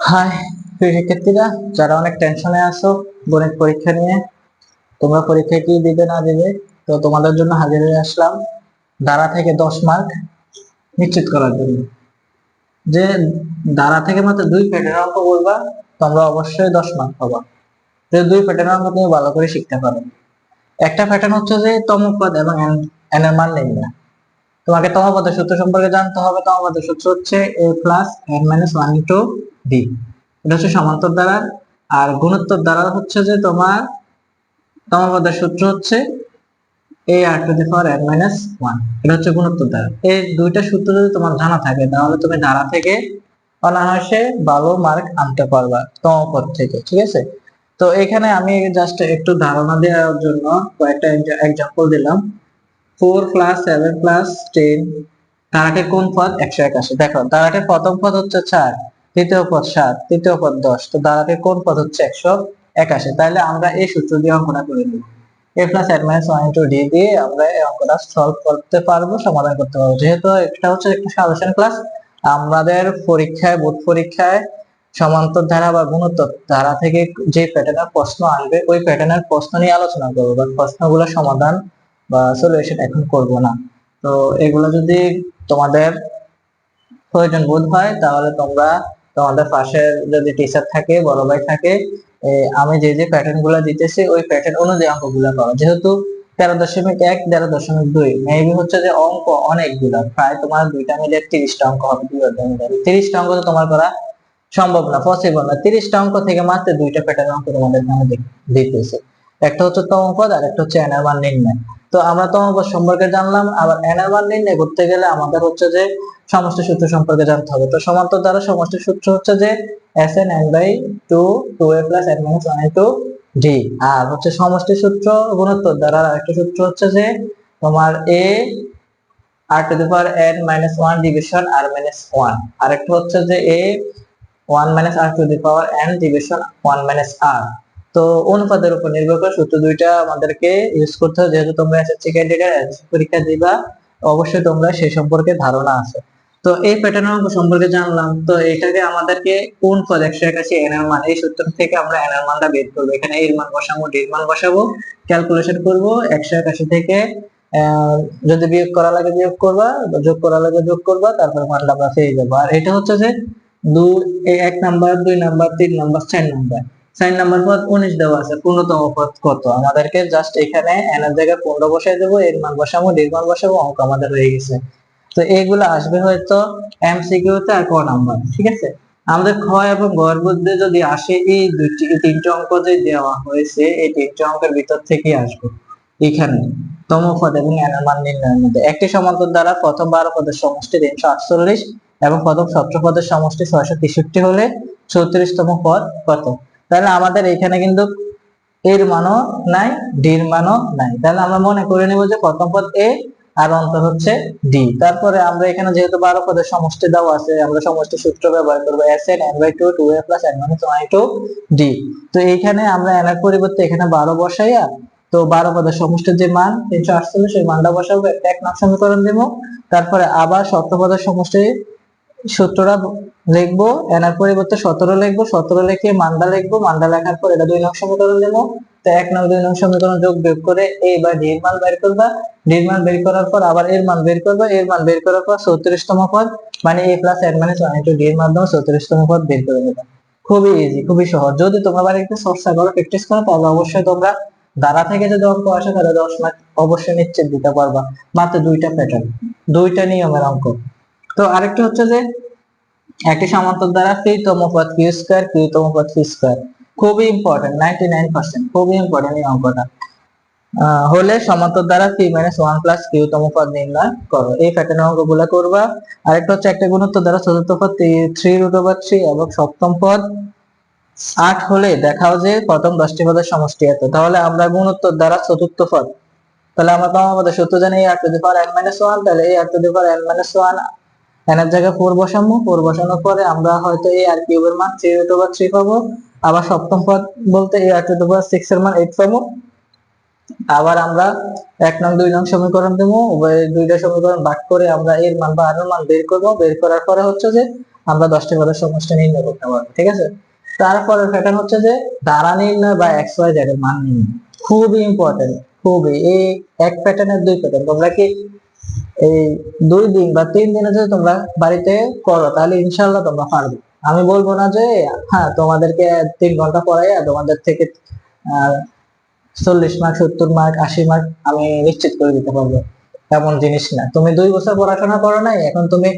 High প্রিয় শিক্ষার্থীরা, যারা অনেক টেনশনে গণিত পরীক্ষা নিয়ে, তোমরা কি দিবে, না দিবে, তো তোমাদের জন্য হাজির হয়ে আসলাম থেকে দশ মার্ক নিশ্চিত করার জন্য। যে দ্বারা থেকে মাত্র দুই প্যাটার্ন অঙ্ক তোমরা অবশ্যই দশ মার্ক পাবা। যে দুই প্যাটার্ন অঙ্ক তুমি ভালো করে শিখতে পারো। একটা প্যাটার্ন হচ্ছে যে তমপদ এবং এন এর মান নির্ণয়। তোমাকে তমপদের সূত্র সম্পর্কে জানতে হবে। তমপদের সূত্র হচ্ছে a plus n minus one into d এটা হচ্ছে সমান্তর দ্বারা আর গুণোত্তর দ্বারা হচ্ছে যে তোমার তমপদের সূত্র হচ্ছে a r to the power n minus one এটা হচ্ছে গুণোত্তর দ্বারা। এই দুইটা সূত্র যদি তোমার জানা থাকে, তাহলে তুমি দ্বারা থেকে অনায়াসে ভালো মার্ক আনতে পারবা তমপদ থেকে, ঠিক আছে? তো এখানে আমি জাস্ট একটু ধারণা দেওয়ার জন্য কয়েকটা এক্সাম্পল দিলাম। Four plus seven plus ten তারাটের কোন পদ? একশো একাশি। দেখো তারাটের প্রথম পদ হচ্ছে চার তৃতীয় পদ সাত, তৃতীয় পদ দশ। তো দাঁড়াতে কোন পদ হচ্ছে একশো একাশি? তাহলে আমরা এই সূত্র দিয়ে অঙ্কটা করে নিব। A plus n minus one into d দিয়ে আমরা এই অঙ্কটা সলভ করতে পারব, সমাধান করতে পারব। যেহেতু এটা হচ্ছে একটা সাজেশন ক্লাস আমাদের পরীক্ষায়, বোর্ড পরীক্ষায় সমান্তর ধারা বা গুণোত্তর ধারা থেকে যে প্যাটার্নের প্রশ্ন আসবে, ওই প্যাটার্নের প্রশ্ন নিয়ে আলোচনা করব বা প্রশ্নগুলো সমাধান বা সলিউশন এখন করব না। তো এগুলো যদি তোমাদের প্রয়োজন বোধ হয়, তাহলে তোমরা তোমাদের পাশে যদি টিচার থাকে, বড় ভাই থাকে আমি যে যে প্যাটার্নগুলো দিতেছি, ওই প্যাটার্ন অনুযায়ী অঙ্কগুলো করো। যেহেতু তেরো দশমিক এক, তেরো দশমিক দুই মেবি হচ্ছে যে অঙ্ক অনেকগুলা, প্রায় তোমার দুইটা মিলে তিরিশটা অঙ্ক হবে, দুই অধ্যায় মিলে। তিরিশটা অঙ্ক তো তোমার করা সম্ভব না পসিবল না। তিরিশটা অঙ্ক থেকে মাত্র দুইটা প্যাটার্ন অঙ্ক তোমাদের আমি দিতেছি। একটা হচ্ছে তমপদ আর একটা হচ্ছে এনার মান নির্ণয়। তো আমরা তমপদ সম্পর্কে জানলাম, আবার এনার নির্ণয় করতে গেলে আমাদের হচ্ছে যে সমষ্টি সূত্র সম্পর্কে জানতে হবে। তো সমান্তর দ্বারা সমষ্টি সূত্র হচ্ছে যে S n n by two two a plus n minus one two d আর হচ্ছে সমষ্টি সূত্র গুণোত্তর দ্বারা আরেকটা সূত্র হচ্ছে যে তোমার a r to the power n minus one division r minus one আরেকটা হচ্ছে যে a one minus r to the power n division one minus r তো অনুপাতের উপর নির্ভর করে সূত্র দুইটা আমাদেরকে ইউজ করতে হবে। যেহেতু তোমরা এসএসসি ক্যান্ডিডেট পরীক্ষা দিবা, অবশ্যই তোমরা সেই সম্পর্কে ধারণা আছে। তো এই প্যাটার্ন অঙ্ক সম্পর্কে জানলাম। তো এটাকে আমাদেরকে কোন পদ একশো একাশি এন এর মান, এই সূত্র থেকে আমরা এন এর মানটা বের করব। এখানে এর মান বসাবো ডি এর মান বসাবো ক্যালকুলেশন করব একশো একাশি থেকে যদি বিয়োগ করা লাগে বিয়োগ করবা যোগ করা লাগে যোগ করবা, তারপর মানটা আমরা পেয়ে যাব। আর এটা হচ্ছে যে দুই এক নাম্বার, দুই নাম্বার, তিন নাম্বার, চার নাম্বার। চার নাম্বার পদ উনিশ দেওয়া আছে, পূর্ণতম পদ কত? আমাদেরকে জাস্ট এখানে এন এর জায়গায় পনেরো বসাই দেবো, এর মান বসাবো ডি এর মান বসাবো, অঙ্ক আমাদের হয়ে গেছে। তো এইগুলো আসবে হয়তো এমসিকিউ তে আর ক নাম্বার, ঠিক আছে? আমাদের খ এবং গ এর মধ্যে যদি আসে, এই দুইটি তিনটি অঙ্ক যে দেওয়া হয়েছে, এই তিনটি অঙ্কের ভিতর থেকেই আসবে। এখানে তম পদ এবং এন এর মান নির্ণয়ের মধ্যে। একটি সমান্তর দ্বারা প্রথম বারো পদের সমষ্টি তিনশো আটচল্লিশ এবং প্রথম সতেরো পদের সমষ্টি ছয়শো তেষট্টি হলে চৌত্রিশতম পদ কত? তাহলে আমাদের এখানে কিন্তু এর মানও নাই, ডির মানও নাই। তাহলে আমরা মনে করে নিব যে প্রথম পদ এ আর অন্তর হচ্ছে ডি। তারপরে আমরা এখানে যেহেতু বারো পদের সমষ্টি দেওয়া আছে, আমরা সমষ্টি সূত্র ব্যবহার করব S n n by two two a plus n minus one two d তো এইখানে আমরা এন এর পরিবর্তে এখানে বারো বসাইয়া, তো বারো পদের সমষ্টির যে মান, তিনশো আটচল্লিশ এই মানটা বসাবো, একটা এক নং সমীকরণ দেবো। তারপরে আবার সতেরো পদের সমষ্টি সূত্রটা লিখব এনার পরিবর্তে সতেরো লিখব, সতেরো লিখে মানটা লিখব মানটা লেখার পর এটা দুই নং সমীকরণ দেবো। তো এক নং, দুই নং সমীকরণ যোগ বিয়োগ করে এ বা ডি এর মান বের করবা। ডি এর মান বের করার পর আবার এর মান বের করবা। এর মান বের করার পর চৌত্রিশতম পদ মানে a plus n minus one into d এর মাধ্যমে চৌত্রিশতম পদ বের করে নেবা। খুবই ইজি খুবই সহজ। যদি তোমরা বাড়িতে চর্চা করো প্র্যাকটিস করো, তাহলে অবশ্যই তোমরা দ্বারা থেকে যদি অঙ্ক আসে তাহলে দশ মার্ক অবশ্যই নিশ্চিত দিতে পারবা। মাত্র দুইটা প্যাটার্ন দুইটা নিয়মের অঙ্ক। তো আরেকটা হচ্ছে যে একটি সমান্তর দ্বারা তম পদ কিউ স্কয়ার কিউ তম পদ পি স্কয়ার খুবই ইম্পর্টেন্ট নাইনটি নাইন পার্সেন্ট খুবই ইম্পর্টেন্ট এই অঙ্কটা। হলে সমান্তর দ্বারা p minus one plus q তম পদ নির্ণয় করো। এই প্যাটার্ন অঙ্কগুলো করবা। আরেকটা হচ্ছে একটা গুণোত্তর দ্বারা চতুর্থ পদ থ্রি রুট ওভার থ্রি এবং সপ্তম পদ আট হলে দেখাও যে প্রথম দশটি পদের সমষ্টি এত। তাহলে আমরা গুণোত্তর দ্বারা চতুর্থ পদ, তাহলে আমরা তোমার মধ্যে সূত্র জানি এই r to the power n minus one তাহলে এই r to the power n minus one n এর জায়গায় ফোর বসাবো ফোর বসানোর পরে আমরা হয়তো এই আর কিউবের মান থ্রি রুট ওভার থ্রি পাবো। আবার সপ্তম পদ বলতে এই আর টু পাওয়ার সিক্স এর মান এইট পাবো। আবার আমরা এক নং, দুই নং সমীকরণ দেবো। দুইটা সমীকরণ ভাগ করে আমরা এর মান বা আর মান বের করব। বের করার পরে হচ্ছে যে আমরা দশটি পদের সমষ্টি নির্ণয় করতে পারব, ঠিক আছে? তারপরে প্যাটার্ন হচ্ছে যে দ্বারা নির্ণয় বা এক্স ওয়াই জেড মান নির্ণয়। খুবই ইম্পর্টেন্ট খুবই। এই এক প্যাটার্নের দুই প্যাটার্ন তোমরা কি এই দুই দিন বা তিন দিনে যদি তোমরা বাড়িতে করো, তাহলে ইনশাল্লাহ তোমরা পারবে। আমি বলব না যে হ্যাঁ তোমাদেরকে তিন ঘণ্টা পড়াই তোমাদের থেকে চল্লিশ মার্ক, সত্তর মার্ক, আশি মার্ক আমি নিশ্চিত করে দিতে পারব। এমন জিনিস না। তুমি দুই বছর পড়াশোনা করো নাই, এখন তুমি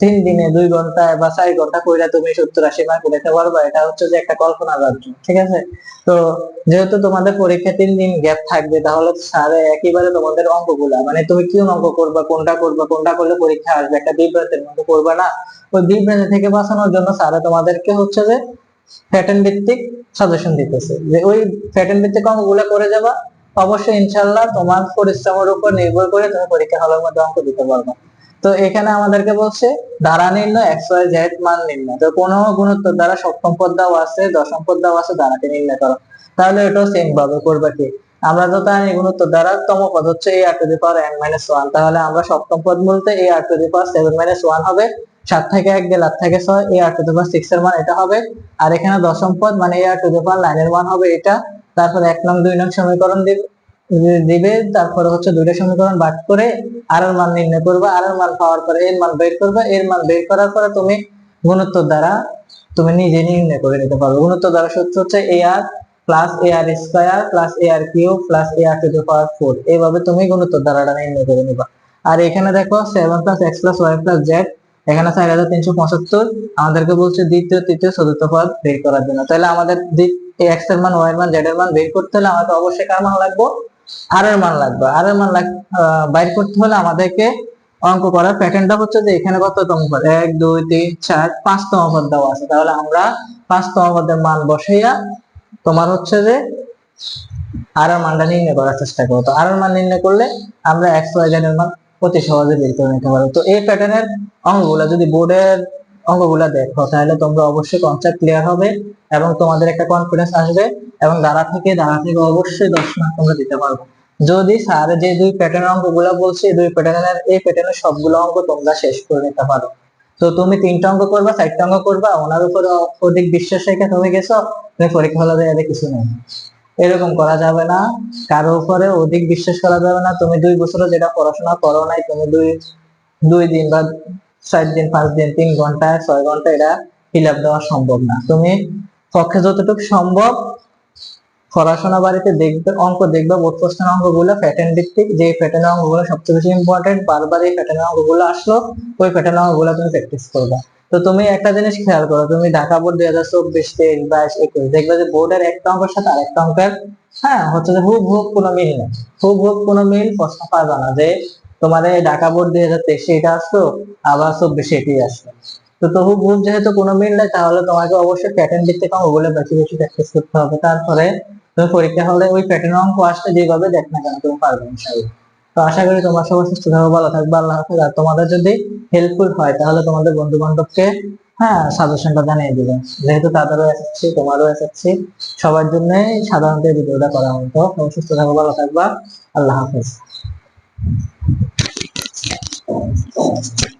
তিন দিনে দুই ঘণ্টা বা চার ঘণ্টা কইরা তুমি সত্তর আশি মার্ক পেতে পারবা, এটা হচ্ছে যে একটা কল্পনা রাজ্য, ঠিক আছে? তো যেহেতু তোমাদের পরীক্ষা তিন দিন গ্যাপ থাকবে, তাহলে স্যারে একেবারে তোমাদের অঙ্কগুলা মানে তুমি কি অঙ্ক করবা, কোনটা করবা, কোনটা করলে পরীক্ষা আসবে, একটা বিভ্রান্তের মধ্যে করবা না। ওই বিভ্রান্তি থেকে বাঁচানোর জন্য স্যারে তোমাদেরকে হচ্ছে যে প্যাটার্ন ভিত্তিক সাজেশন দিতেছে, যে ওই প্যাটার্ন ভিত্তিক অঙ্ক অঙ্কগুলো করে যাবা। অবশ্যই ইনশাল্লাহ তোমার পরিশ্রমের উপর নির্ভর করে তুমি পরীক্ষা হলের মধ্যে অঙ্ক দিতে পারবে। তো এখানে আমাদেরকে বলছে দ্বারা নির্ণয় এক্স ওয়াই মান নির্ণয়। তো কোন গুণোত্তর দ্বারা সপ্তম পদ দাও আছে, দশম পদ দাও আছে দ্বারাকে নির্ণয় করো। তাহলে এটাও সেম ভাবে করবে কি? আমরা তো জানি গুণোত্তর দ্বারা তম পদ হচ্ছে a r to the power n minus one তাহলে আমরা সপ্তম পদ বলতে a r to the power seven minus one হবে। সাত থেকে এক গেলে আট থেকে ছয় এ r to the power six এর মান এটা হবে। আর এখানে দশম পদ মানে এ r to the power nine এর মান হবে এটা। তারপর এক নং দুই নং সমীকরণ দিবে। দিবে তারপরে হচ্ছে দুইটা সমীকরণ ভাগ করে আর এর মান নির্ণয় করবে আর এর মান পাওয়ার পরে এর মান বের করবে, এর মান বের করার পরে তুমি গুণোত্তর দ্বারা তুমি নিজে নির্ণয় করে নিতে পারবে। গুণোত্তর দ্বারা সূত্র হচ্ছে a r plus a r square plus a r cube plus a r to the power four এইভাবে তুমি গুণোত্তর দ্বারাটা নির্ণয় করে নিবা। আর এখানে দেখো seven plus x plus y plus z এখানে চার হাজার তিনশো পঁচাত্তর। আমাদেরকে বলছে দ্বিতীয়, তৃতীয়, চতুর্থ পদ বের করার জন্য। তাহলে আমাদের এক্সের মান ওয়াই এর মান জেড এর মান বের করতে হলে আমাদের অবশ্যই কার মান লাগবে? আর মান লাগবে। আর এর মান বাইর করতে হলে আমাদেরকে অঙ্ক করার প্যাটার্নটা হচ্ছে যে এখানে কততম পদ? এক, দুই, তিন, চার, পাঁচতম পদ দেওয়া আছে। তাহলে আমরা পাঁচতম পদের মান বসাইয়া তোমার হচ্ছে যে আর মানটা নির্ণয় করার চেষ্টা করব। তো আর মান নির্ণয় করলে আমরা এক্স ওয়াই জেড মান অতি সহজে বের করে নিতে পারব। তো এই প্যাটার্নের অঙ্কগুলা যদি বোর্ডের অঙ্কগুলা দেখো। তাহলে তোমরা অবশ্যই কনসেপ্ট ক্লিয়ার হবে এবং তোমাদের একটা কনফিডেন্স আসবে এবং দ্বারা থেকে দ্বারা থেকে অবশ্যই দশ মার্ক তোমরা দিতে পারবে। যদি স্যার যে দুই প্যাটার্নের অঙ্কগুলো বলছে দুই প্যাটার্নের এই প্যাটার্নের সবগুলো অঙ্ক তোমরা শেষ করে নিতে পারো। তো তুমি তিনটা অঙ্ক করবা, চারটা অঙ্ক করবা, ওনার উপরে অধিক বিশ্বাস রেখে তুমি গেছো, তুমি পরীক্ষা হলে দেওয়া কিছু নেই। এরকম করা যাবে না। কারও উপরে অধিক বিশ্বাস করা যাবে না। তুমি দুই বছরে যেটা পড়াশোনা করো নাই, তুমি দুই দুই দিন বা চার দিন, পাঁচ দিন, তিন ঘণ্টা, ছয় ঘণ্টা এটা ফিল আপ দেওয়া সম্ভব না। তুমি পক্ষে যতটুকু সম্ভব পড়াশোনা বাড়িতে দেখবে, অঙ্ক দেখবে বোর্ড কোশ্চেন অঙ্কগুলো প্যাটার্ন ভিত্তিক, যে প্যাটার্ন অঙ্কগুলো সবচেয়ে বেশি ইম্পর্টেন্ট বারবার এই প্যাটার্ন অঙ্কগুলো আসলো, ওই প্যাটার্ন অঙ্কগুলো তুমি প্র্যাকটিস করবে। তো তুমি একটা জিনিস খেয়াল করো, তুমি ঢাকা বোর্ড দুই হাজার চব্বিশ, তেইশ, বাইশ, একুশ, দেখবে যে বোর্ডের একটা অঙ্কের সাথে আরেকটা অঙ্কের হ্যাঁ হচ্ছে যে হুব হুব কোনো মিল নেই। হুব হুব কোনো মিল প্রশ্ন পারবে না যে এই ঢাকা বোর্ড দুই হাজার তেইশে এটা আসলো, আবার চব্বিশে এটি আসলো। তো তবু হুব যেহেতু কোনো মিল নেই, তাহলে তোমাকে অবশ্যই প্যাটার্ন ভিত্তিক অঙ্কগুলো বেশি বেশি প্র্যাকটিস করতে হবে। তারপরে তুমি পরীক্ষা হলে ওই প্যাটার্ন অঙ্ক আসলে যেভাবে দেখ না কেন, তুমি পারবে তো আশা করি তোমার সবার সুস্থ থাকবে ভালো থাকবে, আল্লাহ হাফেজ। আর তোমাদের যদি হেল্পফুল হয়, তাহলে তোমাদের বন্ধু বান্ধবকে হ্যাঁ সাজেশনটা জানিয়ে দিবে। যেহেতু তাদেরও এসেছি তোমারও এসেছি সবার জন্য সাধারণত ভিডিওটা করা হতো সবাই সুস্থ থাকবে ভালো থাকবা, আল্লাহ হাফেজ। home.